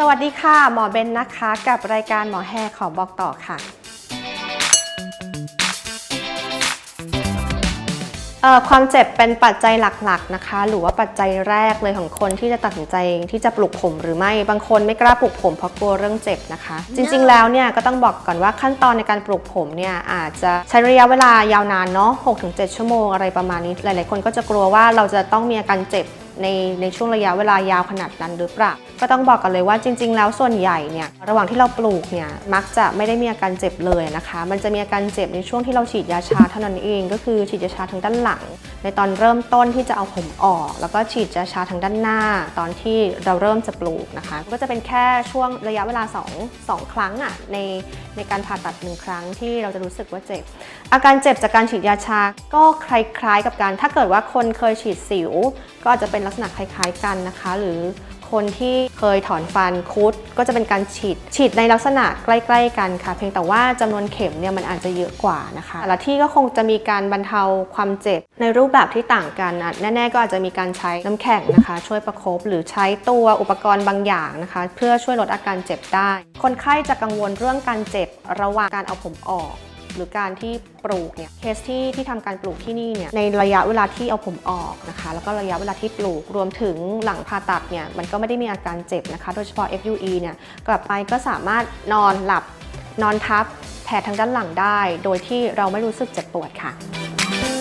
สวัสดีค่ะ หมอเบนนะคะ กับรายการหมอแฮขอบอกต่อค่ะเอ่อความเจ็บเป็นปัจจัยหลักๆนะคะ หรือว่าปัจจัยแรกเลยของคนที่จะตัดสินใจที่จะปลูกผมหรือไม่บางคนไม่กล้าปลูกผมเพราะกลัวเรื่องเจ็บนะคะ จริงๆแล้วเนี่ยก็ต้องบอกก่อนว่าขั้นตอนในการปลูกผมเนี่ยอาจจะใช้ระยะเวลายาวนานเนาะ6-7 ชั่วโมงอะไรประมาณนี้ หลายๆ คนก็จะกลัวว่าเราจะต้องมีอาการเจ็บ ในในช่วงระยะเวลายาวขนาดนั้นหรือเปล่าก็ต้องบอกกันเลยว่าจริง ๆ แล้วส่วนใหญ่เนี่ยระหว่างที่เราปลูกเนี่ยมักจะไม่ได้มีอาการเจ็บเลยนะคะ มันจะมีอาการเจ็บในช่วงที่เราฉีดยาชาเท่านั้นเอง ก็คือฉีดยาชาทางด้านหลัง ในตอนเริ่มต้นที่จะเอาผมออก แล้วก็ฉีดยาชาทางด้านหน้า ตอนที่เราเริ่มจะปลูกนะคะ ก็จะเป็นแค่ช่วงระยะเวลา2 2ครั้งอะในในการผ่าตัดหนึ่งครั้งที่เราจะรู้สึกว่าเจ็บ อาการเจ็บจากการฉีดยาชาก็คล้ายๆ กับการถ้าเกิดว่าคนเคยฉีดสิว ก็อาจจะเป็นลักษณะคล้าย ๆ กันนะคะ หรือคนที่เคยถอนฟันคุดก็จะเป็นการฉีด ฉีดในลักษณะใกล้ ๆ กันค่ะ เพียงแต่ว่าจำนวนเข็มเนี่ยมันอาจจะเยอะกว่านะคะแต่ละที่ก็คงจะมีการบรรเทาความเจ็บในรูปแบบที่ต่างกันอะแน่ๆก็อาจจะมีการใช้น้ำแข็งนะคะ ช่วยประคบหรือใช้ตัวอุปกรณ์บางอย่างนะคะ เพื่อช่วยลดอาการเจ็บได้ คนไข้จะกังวลเรื่องการเจ็บระหว่างการเอาผมออก หรือการที่ปลูกเนี่ยเคสที่ที่ทำการปลูกที่นี่เนี่ยในระยะเวลาที่เอาผมออกนะคะแล้วก็ระยะเวลาที่ปลูกรวมถึงหลังผ่าตัดเนี่ยมันก็ไม่ได้มีอาการเจ็บนะคะ โดยเฉพาะ FUE เนี่ยกลับไปก็สามารถนอนหลับนอนทับแผลทางด้านหลังได้ โดยที่เราไม่รู้สึกเจ็บปวดค่ะ